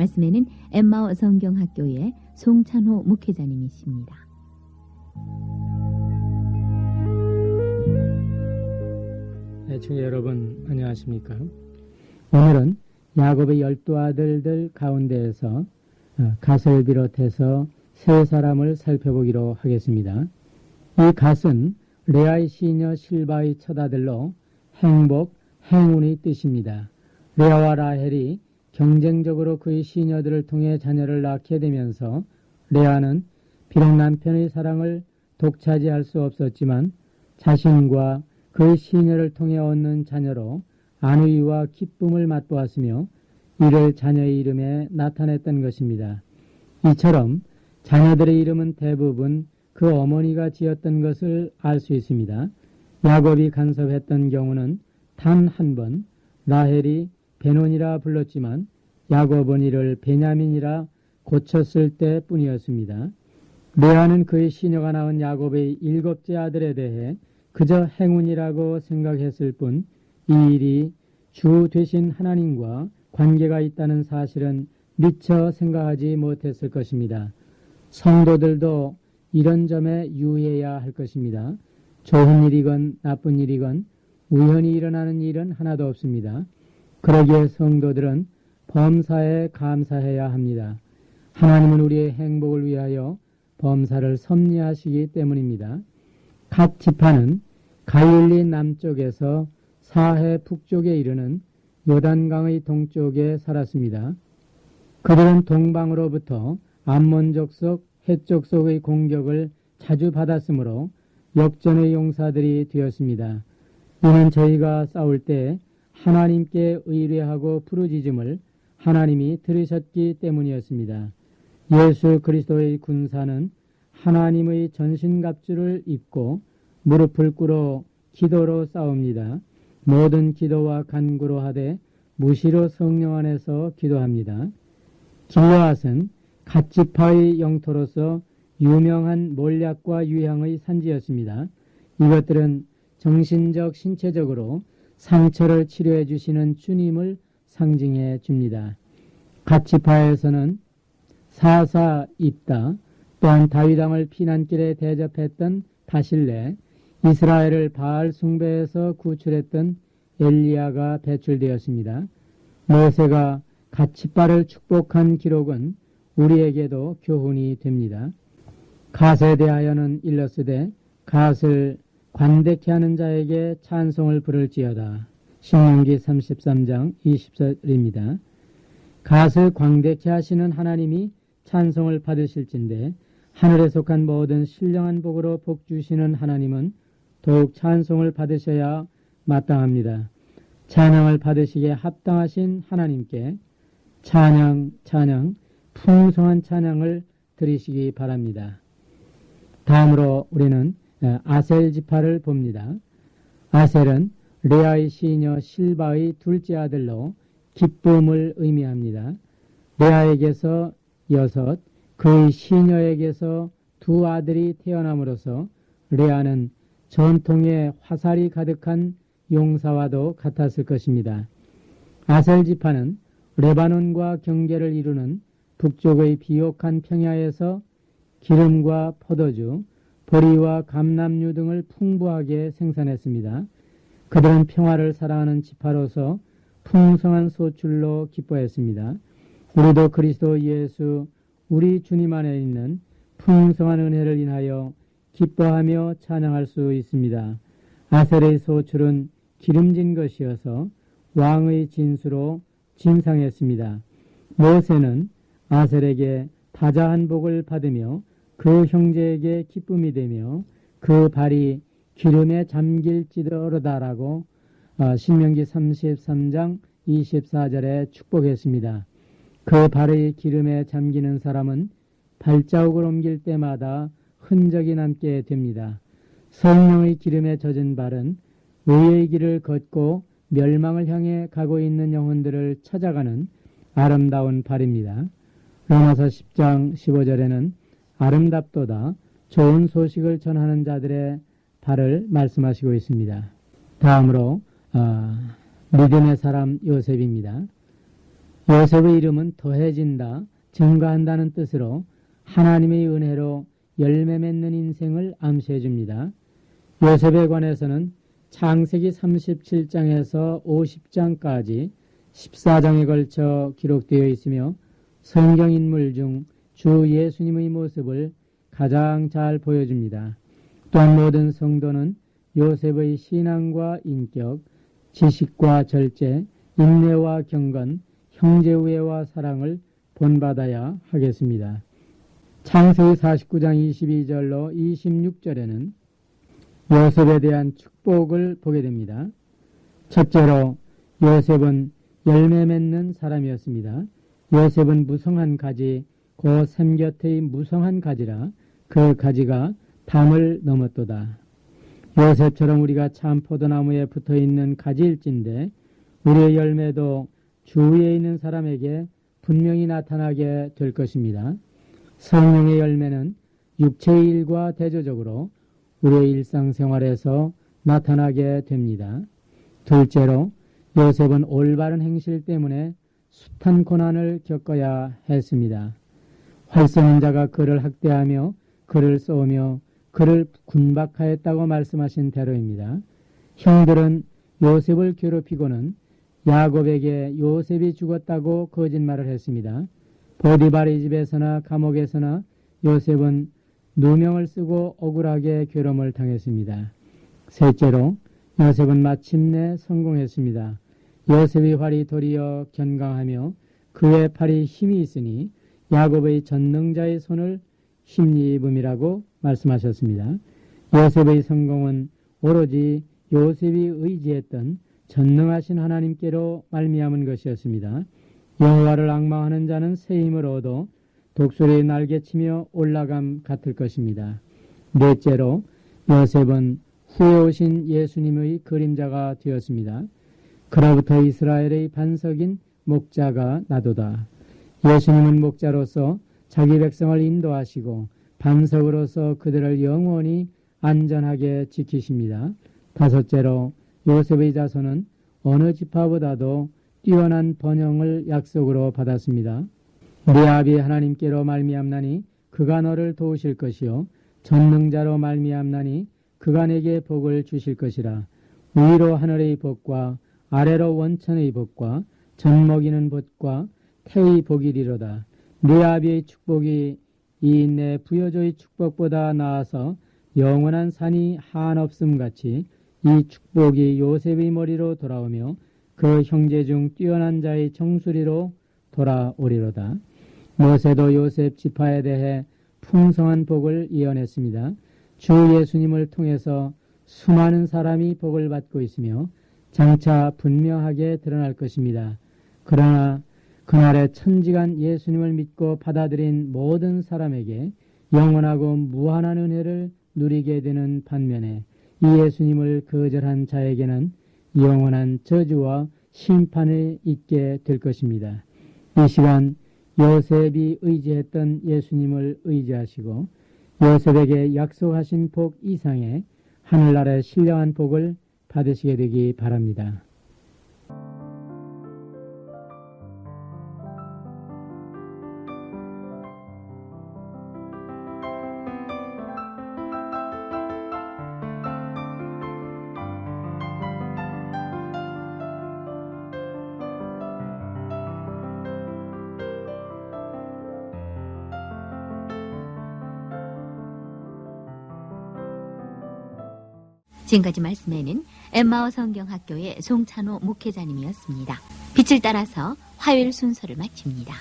말씀에는 엠마오 성경학교의 송찬호 목회자님이십니다. 애청자 여러분 안녕하십니까? 오늘은 야곱의 열두 아들들 가운데에서 어, 갓을 비롯해서 세 사람을 살펴보기로 하겠습니다. 이 갓은 레아의 시녀 실바의 첫 아들로 행복, 행운의 뜻입니다. 레아와 라헬이 경쟁적으로 그의 시녀들을 통해 자녀를 낳게 되면서 레아는 비록 남편의 사랑을 독차지할 수 없었지만 자신과 그의 시녀를 통해 얻는 자녀로 안위와 기쁨을 맛보았으며 이를 자녀의 이름에 나타냈던 것입니다. 이처럼 자녀들의 이름은 대부분 그 어머니가 지었던 것을 알 수 있습니다. 야곱이 간섭했던 경우는 단 한 번 라헬이 베논이라 불렀지만 야곱은 이를 베냐민이라 고쳤을 때 뿐이었습니다. 레아는 그의 시녀가 낳은 야곱의 일곱째 아들에 대해 그저 행운이라고 생각했을 뿐 이 일이 주 되신 하나님과 관계가 있다는 사실은 미처 생각하지 못했을 것입니다. 성도들도 이런 점에 유의해야 할 것입니다. 좋은 일이건 나쁜 일이건 우연히 일어나는 일은 하나도 없습니다. 그러기에 성도들은 범사에 감사해야 합니다. 하나님은 우리의 행복을 위하여 범사를 섭리하시기 때문입니다. 갓 지파는 갈릴리 남쪽에서 사해 북쪽에 이르는 요단강의 동쪽에 살았습니다. 그들은 동방으로부터 암몬족 속, 해족 속의 공격을 자주 받았으므로 역전의 용사들이 되었습니다. 이는 저희가 싸울 때 하나님께 의뢰하고 부르짖음을 하나님이 들으셨기 때문이었습니다. 예수 그리스도의 군사는 하나님의 전신갑주를 입고 무릎을 꿇어 기도로 싸웁니다. 모든 기도와 간구로 하되 무시로 성령 안에서 기도합니다. 길라앗은 갓지파의 영토로서 유명한 몰약과 유향의 산지였습니다. 이것들은 정신적, 신체적으로 상처를 치료해 주시는 주님을 상징해 줍니다. 갓지파에서는 사사 입다 또한 다윗왕을 피난길에 대접했던 다실레 이스라엘을 바알 숭배에서 구출했던 엘리야가 배출되었습니다. 모세가 가치바를 축복한 기록은 우리에게도 교훈이 됩니다. 갓에 대하여는 일러스되 갓을 관대케 하는 자에게 찬송을 부를지어다. 신명기 33장 20절입니다. 갓을 광대케 하시는 하나님이 찬송을 받으실진데 하늘에 속한 모든 신령한 복으로 복 주시는 하나님은 더욱 찬송을 받으셔야 마땅합니다. 찬양을 받으시기에 합당하신 하나님께 찬양, 찬양, 풍성한 찬양을 드리시기 바랍니다. 다음으로 우리는 아셀 지파를 봅니다. 아셀은 레아의 시녀 실바의 둘째 아들로 기쁨을 의미합니다. 레아에게서 여섯, 그의 시녀에게서 두 아들이 태어남으로써 레아는 전통의 화살이 가득한 용사와도 같았을 것입니다. 아셀 지파는 레바논과 경계를 이루는 북쪽의 비옥한 평야에서 기름과 포도주, 보리와 감남류 등을 풍부하게 생산했습니다. 그들은 평화를 사랑하는 지파로서 풍성한 소출로 기뻐했습니다. 우리도 그리스도 예수 우리 주님 안에 있는 풍성한 은혜를 인하여 기뻐하며 찬양할 수 있습니다. 아셀의 소출은 기름진 것이어서 왕의 진수로 진상했습니다. 모세는 아셀에게 다자한 복을 받으며 그 형제에게 기쁨이 되며 그 발이 기름에 잠길지더라다라고 어, 신명기 33장 24절에 축복했습니다. 그 발의 기름에 잠기는 사람은 발자국을 옮길 때마다 흔적이 남게 됩니다. 성령의 기름에 젖은 발은 의의 길을 걷고 멸망을 향해 가고 있는 영혼들을 찾아가는 아름다운 발입니다. 로마서 10장 15절에는 아름답도다 좋은 소식을 전하는 자들의 발을 말씀하시고 있습니다. 다음으로 어, 믿음의 사람 요셉입니다. 요셉의 이름은 더해진다, 증가한다는 뜻으로 하나님의 은혜로 열매 맺는 인생을 암시해 줍니다. 요셉에 관해서는 창세기 37장에서 50장까지 14장에 걸쳐 기록되어 있으며 성경 인물 중 주 예수님의 모습을 가장 잘 보여줍니다. 또한 모든 성도는 요셉의 신앙과 인격, 지식과 절제, 인내와 경건, 형제우애와 사랑을 본받아야 하겠습니다. 창세기 49장 22절로 26절에는 요셉에 대한 축복을 보게 됩니다. 첫째로 요셉은 열매 맺는 사람이었습니다. 요셉은 무성한 가지, 고 샘 곁의 무성한 가지라 그 가지가 담을 넘었도다. 요셉처럼 우리가 참 포도나무에 붙어 있는 가지일진데 우리의 열매도 주위에 있는 사람에게 분명히 나타나게 될 것입니다. 성령의 열매는 육체의 일과 대조적으로 우리의 일상생활에서 나타나게 됩니다. 둘째로 요셉은 올바른 행실 때문에 숱한 고난을 겪어야 했습니다. 활 쏘는 자가 그를 학대하며 그를 쏘며 그를 군박하였다고 말씀하신 대로입니다. 형들은 요셉을 괴롭히고는 야곱에게 요셉이 죽었다고 거짓말을 했습니다. 보디발의 집에서나 감옥에서나 요셉은 누명을 쓰고 억울하게 괴로움을 당했습니다. 셋째로 요셉은 마침내 성공했습니다. 요셉의 활이 도리어 견강하며 그의 팔이 힘이 있으니 야곱의 전능자의 손을 힘입음이라고 말씀하셨습니다. 요셉의 성공은 오로지 요셉이 의지했던 전능하신 하나님께로 말미암은 것이었습니다. 여호와를 악망하는 자는 새 힘을 얻어 독수리의 날개치며 올라감 같을 것입니다. 넷째로 요셉은 후에 오신 예수님의 그림자가 되었습니다. 그로부터 이스라엘의 반석인 목자가 나도다. 예수님은 목자로서 자기 백성을 인도하시고 반석으로서 그들을 영원히 안전하게 지키십니다. 다섯째로 요셉의 자손은 어느 지파보다도 뛰어난 번영을 약속으로 받았습니다. 네 아비 하나님께로 말미암나니 그가 너를 도우실 것이요 전능자로 말미암나니 그가 내게 복을 주실 것이라 위로 하늘의 복과 아래로 원천의 복과 젖 먹이는 복과 태의 복이리로다. 네 아비의 축복이 이내 부여조의 축복보다 나아서 영원한 산이 한없음 같이 이 축복이 요셉의 머리로 돌아오며 그 형제 중 뛰어난 자의 정수리로 돌아오리로다. 모세도 요셉 지파에 대해 풍성한 복을 예언했습니다. 주 예수님을 통해서 수많은 사람이 복을 받고 있으며 장차 분명하게 드러날 것입니다. 그러나 그날에 천지간 예수님을 믿고 받아들인 모든 사람에게 영원하고 무한한 은혜를 누리게 되는 반면에 이 예수님을 거절한 자에게는 영원한 저주와 심판을 잊게 될 것입니다. 이 시간 요셉이 의지했던 예수님을 의지하시고 요셉에게 약속하신 복 이상의 하늘나라의 신령한 복을 받으시게 되기 바랍니다. 지금까지 말씀에는 엠마오 성경학교의 송찬호 목회자님이었습니다. 빛을 따라서 화요일 순서를 마칩니다.